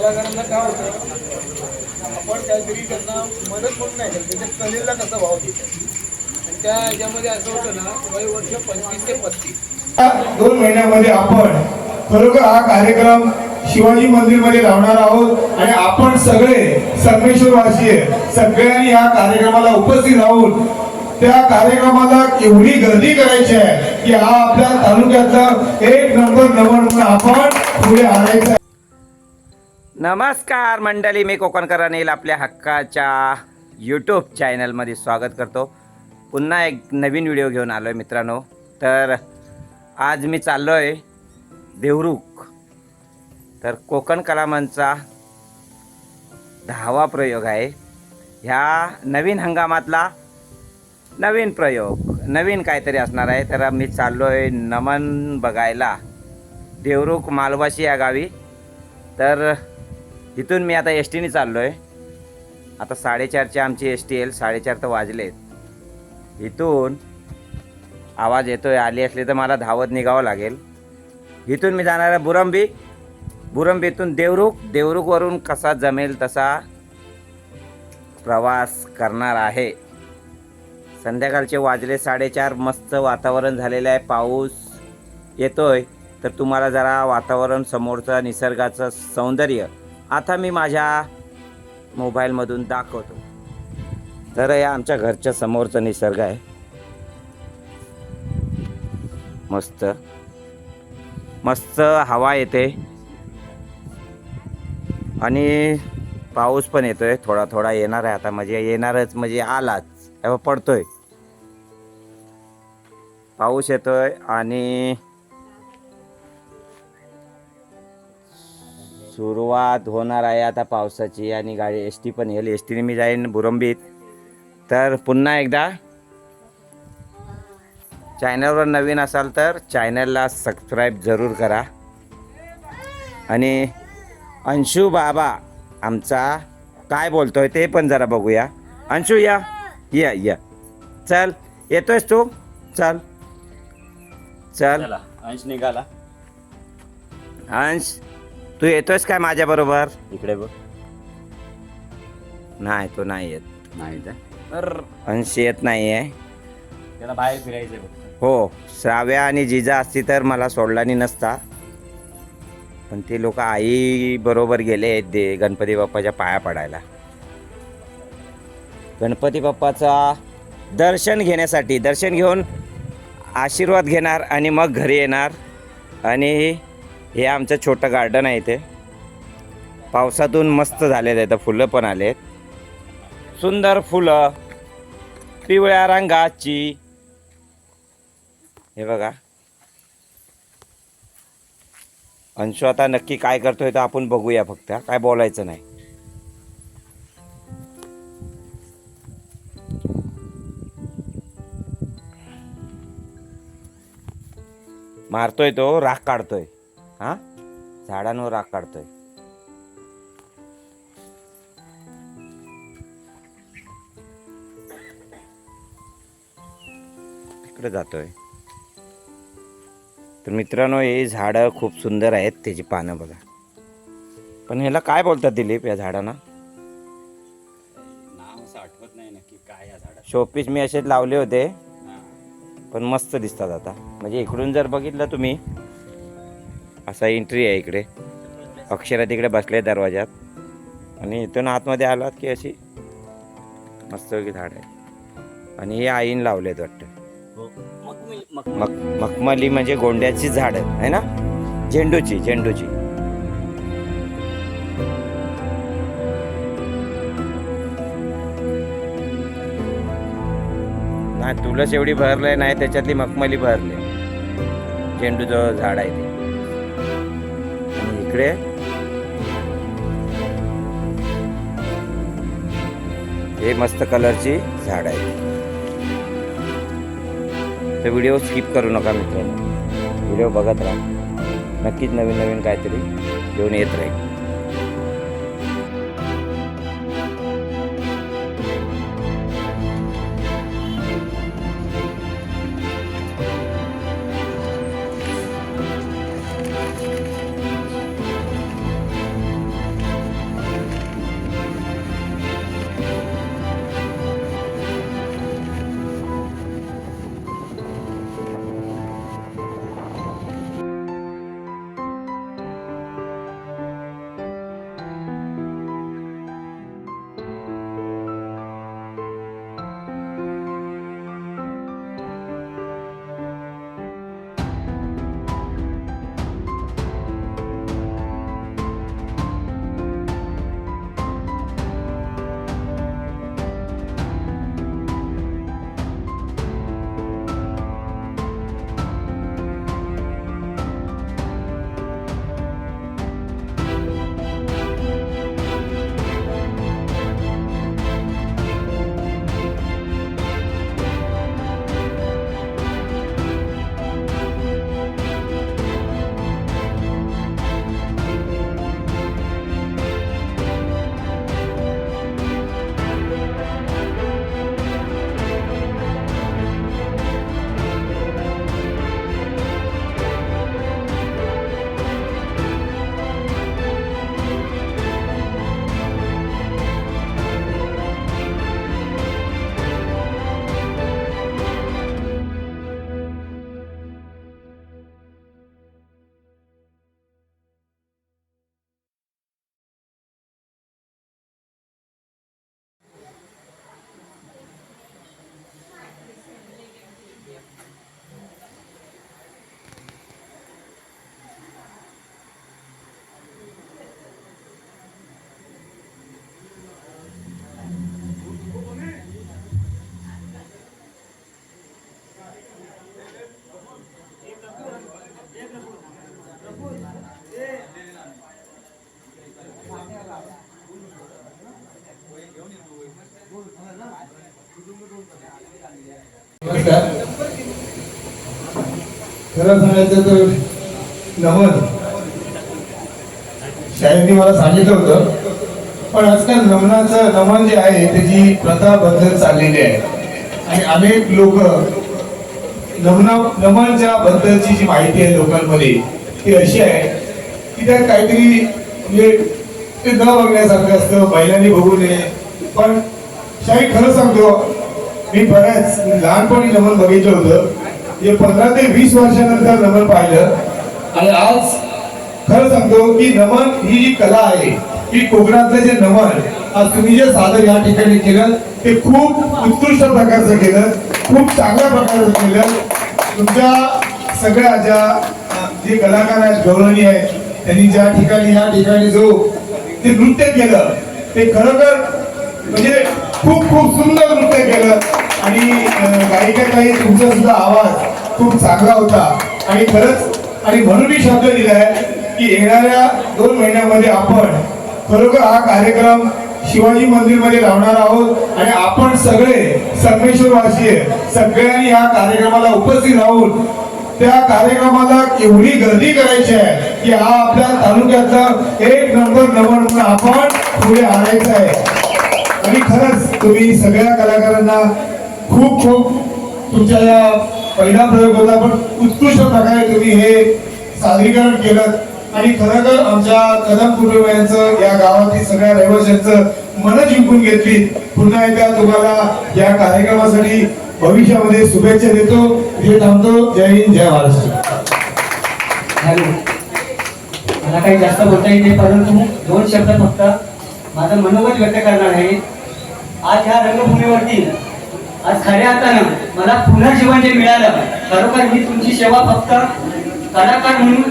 कलाकारांना काय होतं आपण काहीतरी त्यांना मदत म्हणून नाही करत त्याच्या कलेला कसा भाव देतो आणि त्या याच्यामध्ये असं होतं ना वय वर्ष पंचवीस ते पस्तीस. दोन महिन्यामध्ये आपण खरोखर हा कार्यक्रम शिवाजी मंदिरमध्ये लावणार आहोत आणि आपण सगळे संगमेश्वरवासी सगळ्यांनी या कार्यक्रमाला उपस्थित राहून त्या कार्यक्रमाला एवढी गर्दी करायची आहे की हा आपल्या तालुक्यातला एक नंबर नंबर म्हणून आपण पुढे आणायचा नमस्कार मंडळी मी कोकणकर अनिल आपल्या हक्काच्या यूट्यूब चॅनलमध्ये स्वागत करतो. पुन्हा एक नवीन व्हिडिओ घेऊन आलो आहे मित्रांनो. तर आज मी चाललो आहे देवरुख. तर कोकण कलामांचा दहावा प्रयोग आहे. ह्या नवीन हंगामातला नवीन प्रयोग नवीन काहीतरी असणार आहे. तर मी चाललो आहे नमन बघायला. देवरुख मालवाशी या गावी. तर इथून मी आता एस टीने चाललो आहे आता साडेचारची आमची एस टी येईल साडेचार तर वाजलेत. इथून आवाज येतोय आली असली तर मला धावत निघावं लागेल. इथून मी जाणार आहे बुरंबी. बुरंबीतून देवरुख. देवरुखवरून कसा जमेल तसा प्रवास करणार आहे. संध्याकाळचे वाजले साडेचार. मस्त वातावरण झालेलं आहे. पाऊस येतोय. तर तुम्हाला जरा वातावरण समोरचं निसर्गाचं सौंदर्य आता मी माझ्या मोबाईलमधून दाखवतो. तर या आमच्या घरच्या समोरचा निसर्ग आहे. मस्त. मस्त हवा येते. आणि पाऊस पण येतोय. थोडा थोडा येणार आहे आता. म्हणजे येणारच. म्हणजे आलाच. तेव्हा पडतोय. पाऊस येतोय आणि सुरुवात होणार आहे आता पावसाची आणि गाडी एस टी पण येईल. एस टीने मी जाईन बुरंबीत. तर पुन्हा एकदा चॅनलवर नवीन असाल तर चॅनलला सबस्क्राईब जरूर करा. आणि अंशू बाबा आमचा काय बोलतोय ते पण जरा बघूया. अंशू या या या. चल येतोयस तू? चल. चल. चला अंश निघाला. अंश तू येतोयस काय माझ्याबरोबर इकडे बघ. नाही तो नाही येत. नाही तर अंश येत नाही आहे त्याला बाहेर फिरायचंय फक्त. हो श्राव्या आणि जिजा असती तर मला सोडलानी नसता. पण ते लोक आई बरोबर गेले दे गणपती बाप्पाच्या पाया पडायला. गणपती बाप्पाचा दर्शन घेण्यासाठी दर्शन घेऊन आशीर्वाद घेणार आणि मग घरी येणार. आणि हे आमचं छोटं गार्डन आहे इथे. पावसातून मस्त झालेलं आहे तर फुलं पण आलेत. सुंदर फुलं पिवळ्या रंगाची. हे बघा. अंशू आता नक्की काय करतोय तर आपण बघूया फक्त. काय बोलायचं नाही. मारतोय तो राख काढतोय. हा? झाडांवर राख काढतोय. तिकडे जातोय. तर मित्रांनो हे झाडं खूप सुंदर आहेत त्याची पानं बघा. पण ह्याला काय बोलतात दिलीप या झाडांना? नाव असं आठवत नाही नक्की काय या झाडात शोपीस मी असेच लावले होते. पण मस्त दिसतात आता. म्हणजे इकडून जर बघितलं तुम्ही असा एंट्री आहे इकडे. अक्षरा तिकडे बसले दरवाजात आणि इथून आतमध्ये आलात की अशी मस्तपैकी झाड आहे. आणि हे आईन लावलेत वाटतं. हो. मक मखमली म्हणजे गोंड्याची झाड आहे ना? झेंडूची झेंडूची. नाही तुळस एवढी भरलंय नाही त्याच्यातली मखमली भरली. झेंडूचं झाड आहे ते. इकडे. हे मस्त कलरची झाड आहे तर व्हिडिओ स्किप करू नका मित्रांनो. व्हिडिओ बघत राहा. नक्कीच नवीन नवीन काहीतरी घेऊन येत राहील. नमस्कार खरं सांगायचं तर नमन. शाळेने मला सांगितलं होतं पण आजकाल नमनाचं नमन जे आहे त्याची प्रथा बदलत चाललेली आहे. आणि अनेक लोक नमना नमनच्या बद्दलची जी माहिती आहे लोकांमध्ये ती अशी आहे की त्यात काहीतरी म्हणजे ते न बघण्यासारखं असतं महिलांनी बघू नये पण शाही खरं सांगतो मी बऱ्याच लहानपणी नमन बघितलं होतं. हे पंधरा ते वीस वर्षानंतर नमन पाहिलं. आणि आज खरं सांगतो की नमन ही जी कला आहे की कोकणातलं जे नमन आज तुम्ही जे सादर या ठिकाणी केलं ते खूप उत्कृष्ट प्रकारचं केलं खूप चांगल्या प्रकारचं केलं. तुमच्या सगळ्या ज्या जे कलाकार आहेत गौरवणी आहेत त्यांनी ज्या ठिकाणी या ठिकाणी जो ते नृत्य केलं ते खरोखर म्हणजे खूप खूप सुंदर नृत्य केलं. आणि अं, गायिका काही तुमचा सुद्धा आवाज खूप चांगला होता. आणि खरंच आणि म्हणून मी शब्द दिलाय की येणाऱ्या दोन महिन्यामध्ये आपण खरोखर हा कार्यक्रम शिवाजी मंदिरमध्ये लावणार आहोत. आणि आपण सगळे संगमेश्वरवासीय सगळ्यांनी या कार्यक्रमाला उपस्थित राहून त्या कार्यक्रमाला केवढी गर्दी करायची आहे की हा आपल्या तालुक्यातला एक नंबर नमन म्हणून आपण पुढे आणायचा आहे. आणि खरंच तुम्ही सगळ्या कलाकारांना खूप खूप तुमच्या या पहिला प्रयोग होता पण उत्कृष्ट प्रकारे तुम्ही हे सादरीकरण केलं. आणि खरोखर आमच्या कदम कुटुंबियांचं या गावातील सगळ्या रहिवाशांचं मन जिंकून घेतली. पुन्हा एकदा तुम्हाला या कार्यक्रमासाठी भविष्यामध्ये शुभेच्छा देतो. हे थांबतो. जय हिंद जय महाराष्ट्र. हॅलो. मला काही जास्त बोलता येते परंतु दोन शब्द फक्त माझं मनोगत व्यक्त करणार आहे. आज ह्या रंगभूमीवरती आज खऱ्या अर्थानं मला पुनर्जीवन जे मिळालं खरोखर मी तुमची सेवा फक्त कलाकार म्हणून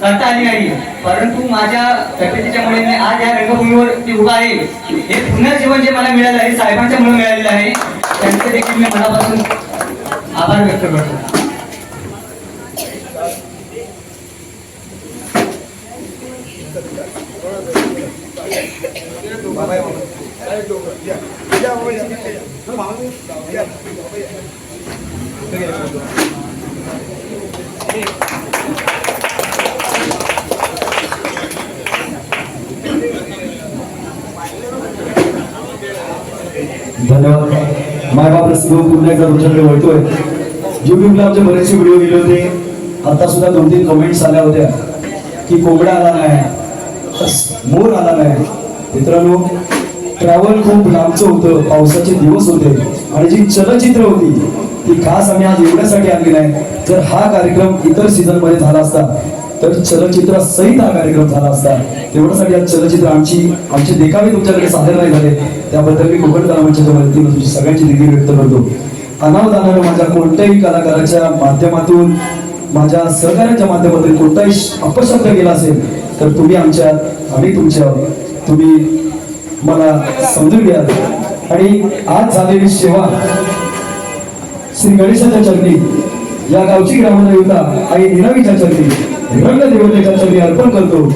करता आली नाही. परंतु माझ्या तब्येतीच्या मुळे मी आज या रंगभूमीवरती उभा आहे. हे पुनर्जीवन जे मला मिळालं आहे साहेबांच्या मुळे मिळालेलं आहे. त्यांचे देखील मी मनापासून आभार व्यक्त करतो. धन्यवाद. मायबाप रसिको पुन्हा एकदा तुमच्याकडे वळतोय. युट्यूबला आमचे बरेचसे व्हिडिओ गेले होते. आता सुद्धा दोन तीन कमेंट्स आल्या होत्या की कोंबडा आला नाही मोर आला नाही. मित्रांनो ट्रॅव्हल खूप लांबचं होतं पावसाचे दिवस होते. आणि जी चलचित्र होती ती खास आम्ही आज एवढ्यासाठी आणली नाही. जर हा कार्यक्रम इतर सीझनमध्ये झाला असता तर चलचित्र सहित हा कार्यक्रम झाला असता. तेवढ्यासाठी आज चलचित्र आमची आमचे देखावे तुमच्याकडे सादर नाही झाले. त्याबद्दल मी कोकण कलामंचाच्या वतीनं तुमची सगळ्यांची दिली व्यक्त करतो. अनावधानानं माझ्या कोणत्याही कलाकाराच्या माध्यमातून माझ्या सहकार्याच्या माध्यमातून कोणताही अपशब्द गेला असेल तर तुम्ही आमच्या आम्ही तुमच्या तुम्ही मला समजून घ्या. आणि आज झालेली सेवा श्री गणेशाच्या चरणी या गावची ग्रामदेवता आई निरावीच्या चरणी रंगदेवतेच्या चरणी अर्पण करतो.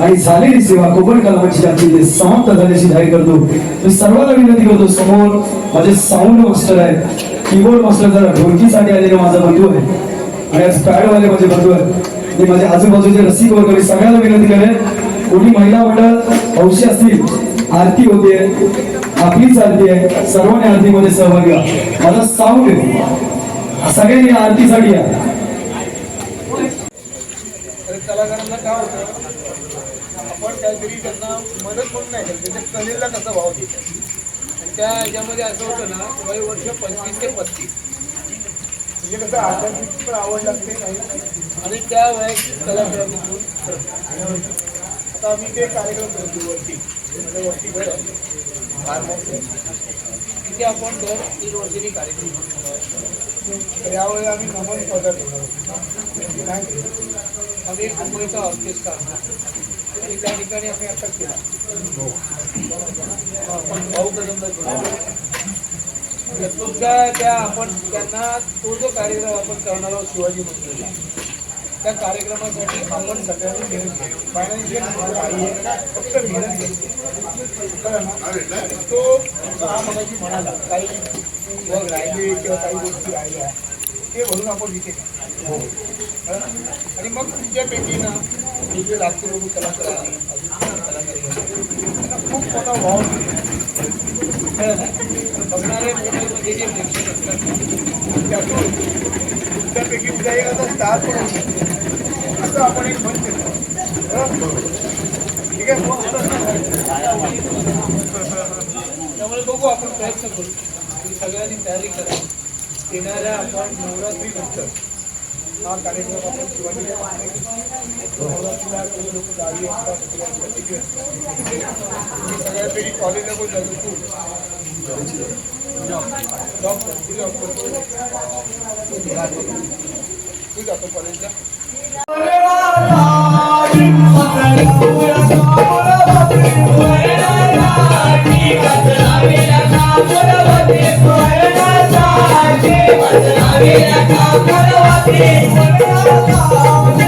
आणि झालेली सेवा कोकण कलामाची जाती समाप्त झाल्याची जाहीर करतो. मी सर्वांना विनंती करतो समोर माझे साऊंड मास्टर आहेत. कीबोर्ड मास्टर जरा ढोलकीसाठी आलेले माझा बंधू आहे. आणि आज पॅडवाले माझे बंधू आहेत. मी माझ्या आजूबाजूचे रसिक वर्ग मी सगळ्यांना विनंती करेन. कोणी महिला मंडळ हौशी असतील आरती होते आपली आरती आहे सर्वांनी आरतीमध्ये सहभागी व्हा. माझा साऊंड सगळ्यांनी आरतीसाठी या. तर कलाकारांना काय होतं आपण काहीतरी त्यांना मदत म्हणून नाही करत त्याच्या कलेला कसा भाव देतात आणि त्या याच्यामध्ये असं होतं ना वय वर्ष पंचवीस ते पस्तीस. म्हणजे कसं आध्यात्मिक पण आवड लागते काही आणि त्या वयाची कलाकारांतून आता आम्ही ते कार्यक्रम करतो वरती. म्हणजे वरती घर. तिथे आपण दर तीन वर्षांनी कार्यक्रम करतो यावेळी आम्ही नमन काय? आम्ही एक मुंबईचा ऑर्केस्ट्रा आणि त्या ठिकाणी आम्ही अटक केला. आपण भाऊ कदम तुमच्या त्या आपण त्यांना तो जो कार्यक्रम आपण करणार आहोत शिवाजी मंदिरला त्या कार्यक्रमासाठी आपण सगळ्यांनी मेहनत घेऊ फायनान्शियल काही फक्त मेहनत घ्यायची कळलं तो हा मगाशी म्हणाला काही मग राहिले किंवा काही गोष्टी राहिल्या ते भरून आपण इथे हो. आणि मग तुमच्यापैकी ना हे जे लागतो बघू कलाकार आहे कलाकार त्यांना खूप मोठा भाव कळलं ना? बघणारे मोबाईलमध्ये जे प्रेक्षक असतात त्यातून तुमच्यापैकी उद्या एक आता स्टार पण होऊ शकतो. असं आपण एक मंच ठीक आहे? मग त्यामुळे बघू आपण प्रयत्न करू आणि सगळ्यांनी तयारी करा येणाऱ्या आपण नवरात्री नंतर हा कार्यक्रम आपण शिवाजी लोक गावी असतात मी सगळ्यापैकी कॉलेजला पण जातो तू. जॉब करतो जॉब करतो तू जातो कॉलेजला Yeah.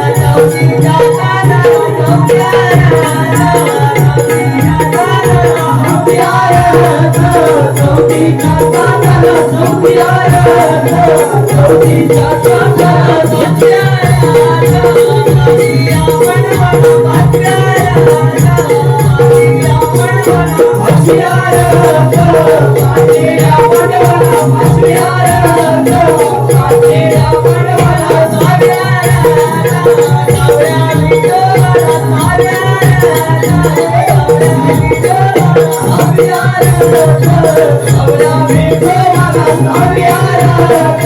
Yeah. Hare